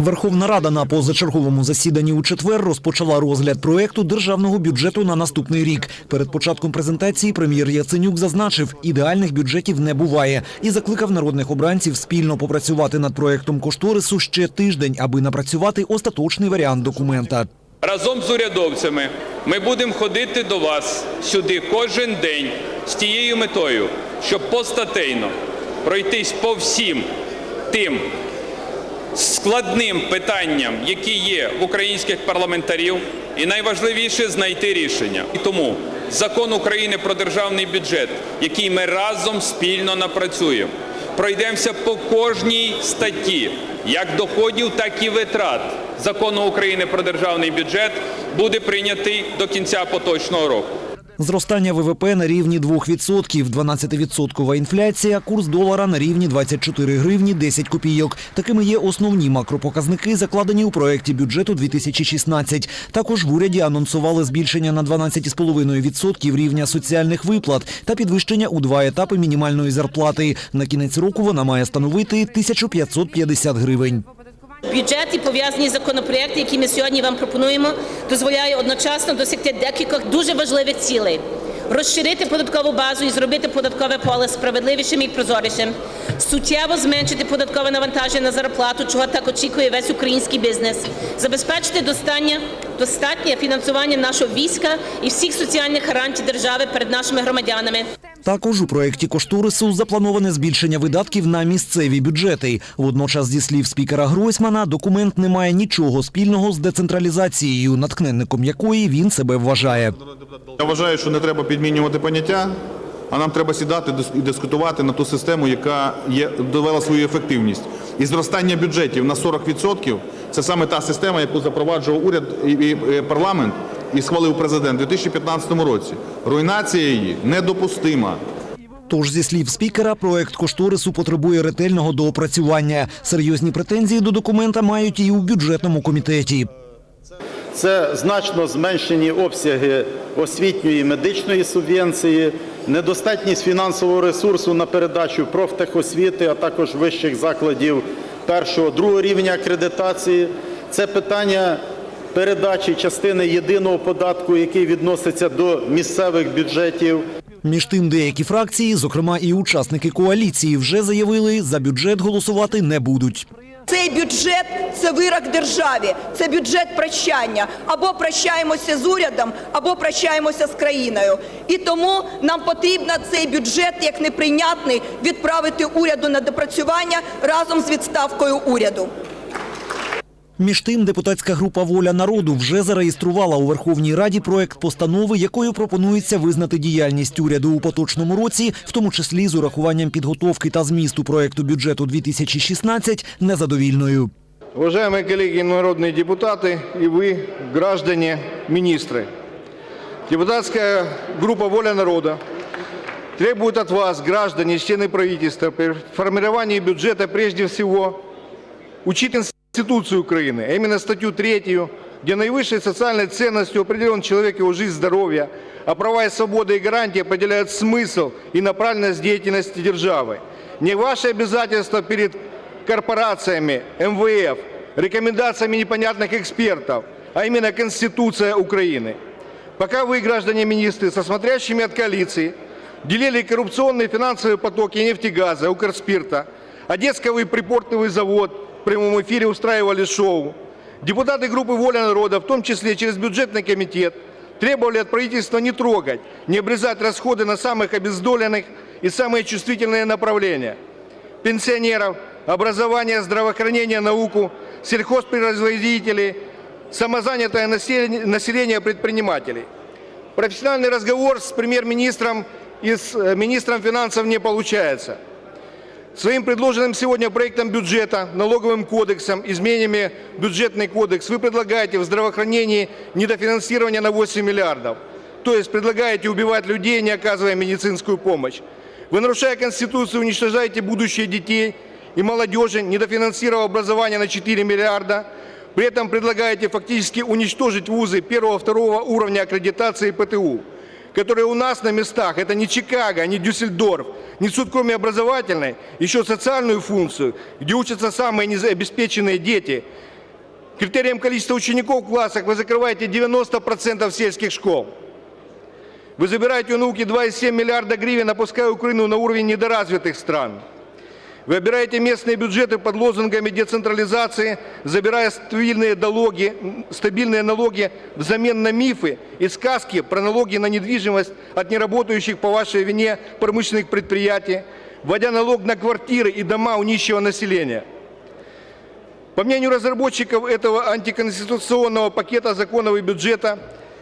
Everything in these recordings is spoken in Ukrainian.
Верховна Рада на позачерговому засіданні у четвер розпочала розгляд проекту державного бюджету на наступний рік. Перед початком презентації прем'єр Яценюк зазначив, ідеальних бюджетів не буває і закликав народних обранців спільно попрацювати над проектом кошторису ще тиждень, аби напрацювати остаточний варіант документа. Разом з урядовцями ми будемо ходити до вас сюди кожен день з тією метою, щоб постатейно пройтись по всім тим складним питанням, які є в українських парламентарів, і найважливіше знайти рішення. І тому закон України про державний бюджет, який ми разом спільно напрацюємо, пройдемося по кожній статті, як доходів, так і витрат закону України про державний бюджет, буде прийнятий до кінця поточного року. Зростання ВВП на рівні 2%, 12% інфляція, курс долара на рівні 24 гривні 10 копійок. Такими є основні макропоказники, закладені у проєкті бюджету 2016. Також в уряді анонсували збільшення на 12,5% рівня соціальних виплат та підвищення у два етапи мінімальної зарплати. На кінець року вона має становити 1550 гривень. Бюджет і пов'язані законопроекти, які ми сьогодні вам пропонуємо, дозволяє одночасно досягти декількох дуже важливих цілей. Розширити податкову базу і зробити податкове поле справедливішим і прозорішим, суттєво зменшити податкове навантаження на зарплату, чого так очікує весь український бізнес, забезпечити достатнє, достатнє фінансування нашого війська і всіх соціальних гарантій держави перед нашими громадянами. Також у проєкті кошторису заплановане збільшення видатків на місцеві бюджети. Водночас, зі слів спікера Гройсмана, документ не має нічого спільного з децентралізацією, натхненником якої він себе вважає. Я вважаю, що не треба підмінювати поняття, а нам треба сідати і дискутувати на ту систему, яка є, довела свою ефективність. І зростання бюджетів на 40% – це саме та система, яку запроваджував уряд і парламент і схвалив президент у 2015 році. Руйнація її недопустима. Тож, зі слів спікера, проект кошторису потребує ретельного доопрацювання. Серйозні претензії до документа мають і у бюджетному комітеті. Це значно зменшені обсяги освітньої і медичної субвенції, недостатність фінансового ресурсу на передачу профтехосвіти, а також вищих закладів першого другого рівня акредитації. Це питання передачі частини єдиного податку, який відноситься до місцевих бюджетів. Між тим, деякі фракції, зокрема і учасники коаліції, вже заявили, за бюджет голосувати не будуть. Цей бюджет це вирок державі, це бюджет прощання. Або прощаємося з урядом, або прощаємося з країною. І тому нам потрібно цей бюджет, як неприйнятний, відправити уряду на допрацювання разом з відставкою уряду. Між тим, депутатська група Воля народу вже зареєструвала у Верховній Раді проект постанови, якою пропонується визнати діяльність уряду у поточному році, в тому числі з урахуванням підготовки та змісту проекту бюджету 2016, незадовільною. Уважаемые коллеги народные депутаты и вы, граждане, министры, депутатская группа «Воля народа» требует от вас, граждане, члены правительства, при формировании бюджета прежде всего учить Конституцию Украины, а именно статью 3, где наивысшей социальной ценностью определен человек, его жизнь, здоровье, а права и свободы и гарантии определяют смысл и направленность деятельности державы. Не ваши обязательства перед корпорациями, МВФ, рекомендациями непонятных экспертов, а именно Конституция Украины. Пока вы, граждане министры, со смотрящими от коалиции, делили коррупционные финансовые потоки нефтегаза, Укрспирта, Одесский припортовый завод в прямом эфире устраивали шоу. Депутаты группы «Воля народа», в том числе через бюджетный комитет, требовали от правительства не трогать, не обрезать расходы на самых обездоленных и самые чувствительные направления – пенсионеров, образование, здравоохранение, науку, сельхозпроизводителей, самозанятое население, предпринимателей. Профессиональный разговор с премьер-министром и с э, министром финансов не получается. Своим предложенным сегодня проектом бюджета, налоговым кодексом, изменениями бюджетный кодекс вы предлагаете в здравоохранении недофинансирование на 8 миллиардов. То есть предлагаете убивать людей, не оказывая медицинскую помощь. Вы, нарушая Конституцию, уничтожаете будущее детей и молодежи, недофинансировав образование на 4 миллиарда. При этом предлагаете фактически уничтожить вузы первого-второго уровня аккредитации ПТУ, которые у нас на местах, это не Чикаго, не Дюссельдорф, несут кроме образовательной еще социальную функцию, где учатся самые незаобеспеченные дети, Критерием количества учеников в классах вы закрываете 90% сельских школ. Вы забираете у науки 2,7 миллиарда гривен, опуская Украину на уровень недоразвитых стран. Вы обираете местные бюджеты под лозунгами децентрализации, забирая стабильные налоги, стабильные налоги взамен на мифы и сказки про налоги на недвижимость от неработающих по вашей вине промышленных предприятий, вводя налог на квартиры и дома у нищего населения. По мнению разработчиков этого антиконституционного пакета законов и бюджета,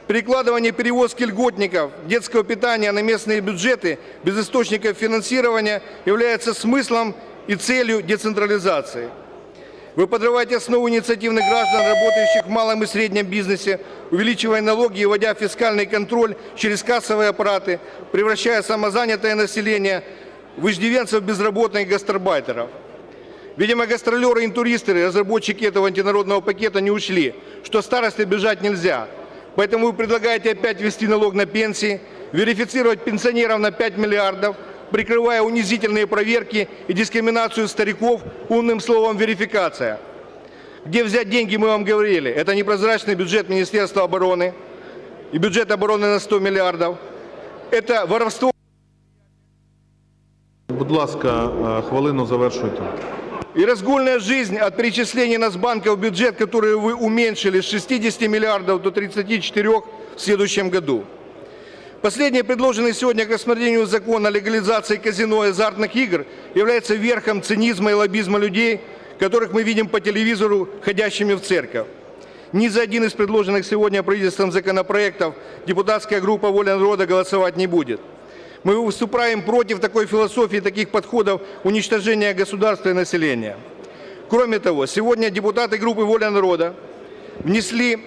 перекладывание перевозки льготников детского питания на местные бюджеты без источников финансирования является смыслом и целью децентрализации. Вы подрываете основу инициативных граждан, работающих в малом и среднем бизнесе, увеличивая налоги и вводя фискальный контроль через кассовые аппараты, превращая самозанятое население в иждивенцев безработных гастарбайтеров. Видимо, гастролеры и туристы, разработчики этого антинародного пакета не ушли, что старости бежать нельзя. Поэтому вы предлагаете опять ввести налог на пенсии, верифицировать пенсионеров на 5 миллиардов, прикрывая унизительные проверки и дискриминацию стариков умным словом «верификация». Где взять деньги, мы вам говорили. Это непрозрачный бюджет Министерства обороны и бюджет обороны на 100 миллиардов. Это воровство Будь ласка, хвилину завершуйте. И разгульная жизнь от перечислений Нацбанка в бюджет, который вы уменьшили с 60 миллиардов до 34 в следующем году. Последний предложенный сегодня к рассмотрению закон о легализации казино и азартных игр является верхом цинизма и лоббизма людей, которых мы видим по телевизору, ходящими в церковь. Ни за один из предложенных сегодня правительством законопроектов депутатская группа «Воля народа» голосовать не будет. Мы выступаем против такой философии, таких подходов уничтожения государства и населения. Кроме того, сегодня депутаты группы «Воля народа» внесли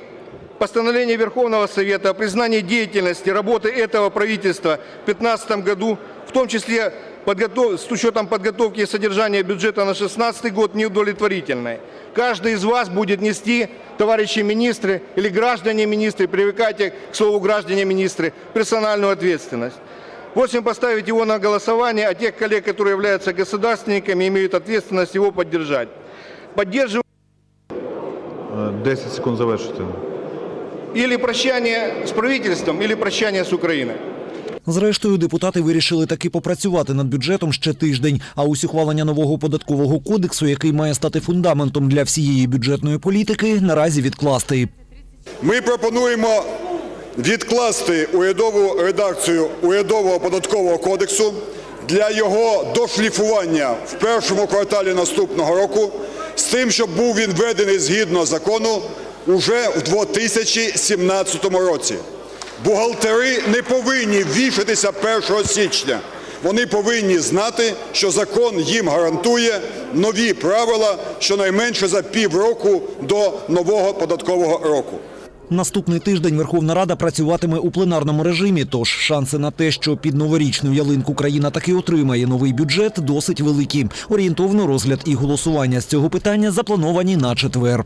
постановление Верховного Совета о признании деятельности работы этого правительства в 2015 году, в том числе подготов- с учетом подготовки и содержания бюджета на 2016 год, неудовлетворительной. Каждый из вас будет нести, товарищи министры или граждане министры, привыкайте к слову граждане министры, персональную ответственность. Просим поставить его на голосование, а тех коллег, которые являются государственниками, имеют ответственность его поддержать. Поддерживаем Е, 10 секунд завершуйте. Или прощание с правительством, или прощание с Украиной. Зрештою, депутати вирішили таки попрацювати над бюджетом ще тиждень. А ось ухвалення нового податкового кодексу, який має стати фундаментом для всієї бюджетної політики, наразі відкласти. Ми пропонуємо відкласти урядову редакцію урядового податкового кодексу для його дошліфування в першому кварталі наступного року з тим, щоб був він введений згідно закону уже в 2017 році. Бухгалтери не повинні вішатися 1 січня. Вони повинні знати, що закон їм гарантує нові правила щонайменше за півроку до нового податкового року. Наступний тиждень Верховна Рада працюватиме у пленарному режимі, тож шанси на те, що під новорічну ялинку країна таки отримає новий бюджет, досить великі. Орієнтовно розгляд і голосування з цього питання заплановані на четвер.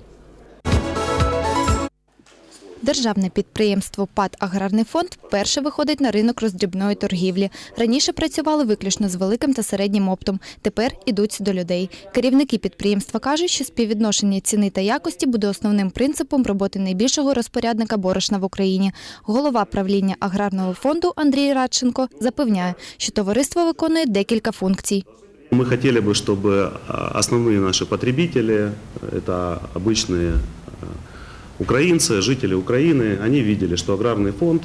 Державне підприємство ПАД «Аграрний фонд» вперше виходить на ринок роздрібної торгівлі. Раніше працювали виключно з великим та середнім оптом. Тепер ідуть до людей. Керівники підприємства кажуть, що співвідношення ціни та якості буде основним принципом роботи найбільшого розпорядника борошна в Україні. Голова правління аграрного фонду Андрій Радченко запевняє, що товариство виконує декілька функцій. Мы хотели бы, чтобы а, основные наши потребители, это обычные а, украинцы, жители Украины, они видели, что аграрный фонд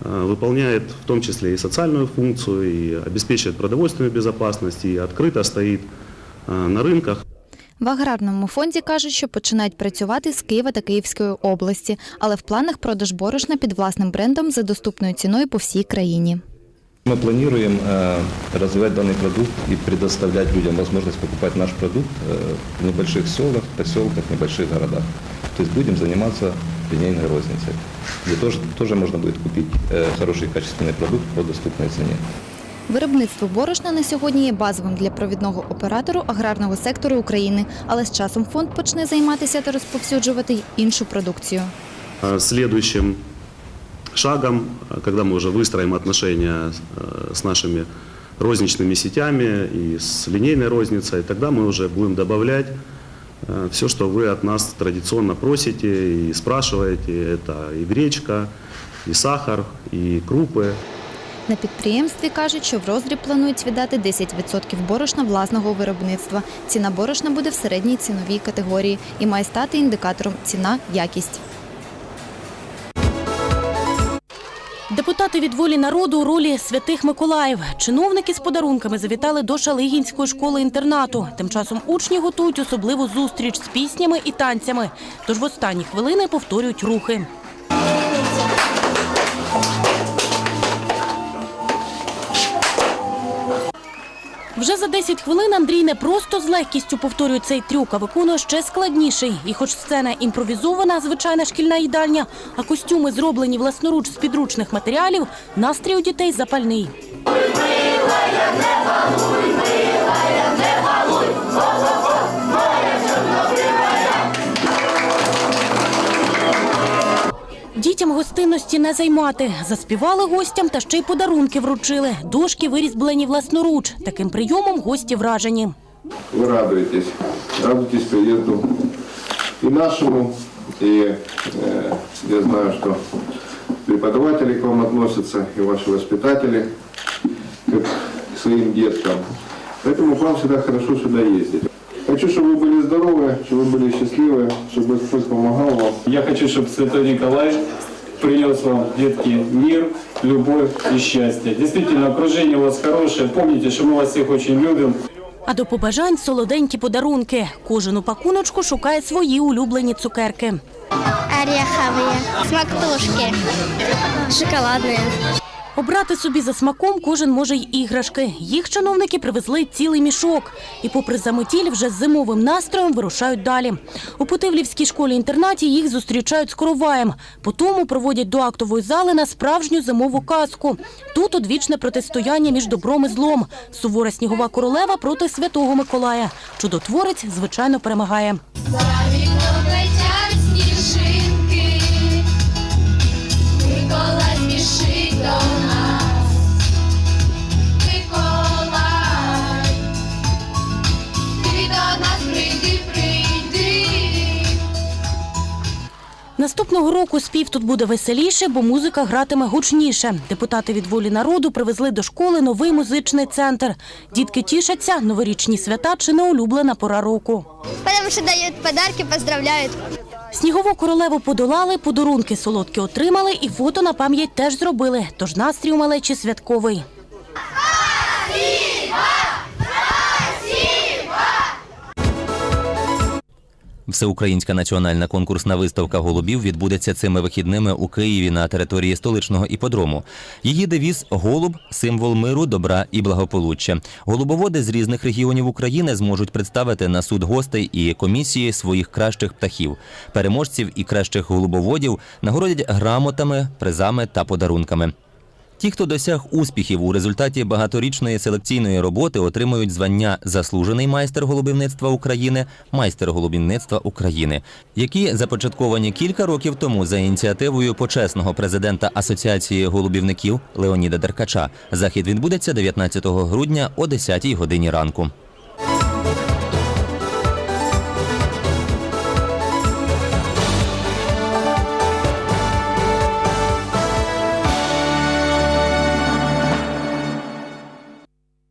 а, выполняет в том числе и социальную функцию, и обеспечивает продовольственную безопасность, и открыто стоит а, на рынках. В аграрному фонді кажуть, що починають працювати з Києва та Київської області, але в планах продаж борошна під власним брендом за доступною ціною по всій країні. Мы планируем э, развивать данный продукт и предоставлять людям возможность покупать наш продукт э, в небольших селах, поселках, небольших городах. То есть будем заниматься линейной розницей, где тоже, тоже можно будет купить э, хороший качественный продукт по доступной цене. Виробництво борошна на сьогодні є базовим для провідного оператору аграрного сектору України, але з часом фонд почне займатися та розповсюджувати й іншу продукцію. А Следующим шагом, а, когда мы уже выстроим отношения э, с нашими розничными сетями и с линейной розницей, тогда мы уже будем добавлять Все, что вы от нас традиционно просите и спрашиваете, это и гречка, и сахар, и крупы. На підприємстві кажуть, що в роздріб планують віддати 10% борошна власного виробництва. Ціна борошна буде в середній ціновій категорії і має стати індикатором ціна-якість. Депутати від волі народу у ролі святих Миколаїв. Чиновники з подарунками завітали до Шалигінської школи-інтернату. Тим часом учні готують особливу зустріч з піснями і танцями. Тож в останні хвилини повторюють рухи. Вже за 10 хвилин Андрій не просто з легкістю повторює цей трюк, а виконує ще складніший. І хоч сцена імпровізована, звичайна шкільна їдальня, а костюми зроблені власноруч з підручних матеріалів, настрій у дітей запальний. Дітям гостинності не займати. Заспівали гостям та ще й подарунки вручили. Дошки вирізблені власноруч. Таким прийомом гості вражені. Вы радуетесь, радуетесь приезду и нашему, и э, я знаю, что преподаватели к вам относятся, и ваши воспитатели, как к своим деткам. Поэтому к вам всегда хорошо сюда ездить. Хочу, чтобы вы были здоровы, чтобы вы были счастливы, чтобы Господь помогал вам. Я хочу, чтобы Святой Николай принес вам, детки, мир, любовь и счастье. Действительно, окружение у вас хорошее. Помните, что мы вас всех очень любим. А до побажань солоденькі подарунки. Кожен у пакуночку шукає свої улюблені цукерки. Ореховые, смактушки, шоколадные. Обрати собі за смаком кожен може й іграшки. Їх чиновники привезли цілий мішок. І попри заметіль вже з зимовим настроєм вирушають далі. У Путивлівській школі-інтернаті їх зустрічають з короваєм. Потім проводять до актової зали на справжню зимову казку. Тут одвічне протистояння між добром і злом. Сувора снігова королева проти святого Миколая. Чудотворець, звичайно, перемагає. Наступного року спів тут буде веселіше, бо музика гратиме гучніше. Депутати від волі народу привезли до школи новий музичний центр. Дітки тішаться, новорічні свята чи не улюблена пора року. Потому що дають подарки, поздравляють. Снігову королеву подолали, подарунки солодкі отримали і фото на пам'ять теж зробили. Тож настрій у малечі святковий. Всеукраїнська національна конкурсна виставка голубів відбудеться цими вихідними у Києві на території столичного іподрому. Її девіз голуб символ миру, добра і благополуччя. Голубоводи з різних регіонів України зможуть представити на суд гостей і комісії своїх кращих птахів. Переможців і кращих голубоводів нагородять грамотами, призами та подарунками. Ті, хто досяг успіхів у результаті багаторічної селекційної роботи, отримують звання Заслужений майстер голубівництва України, майстер голубівництва України, які започатковані кілька років тому за ініціативою почесного президента Асоціації голубівників Леоніда Деркача. Захід відбудеться 19 грудня о 10 годині ранку.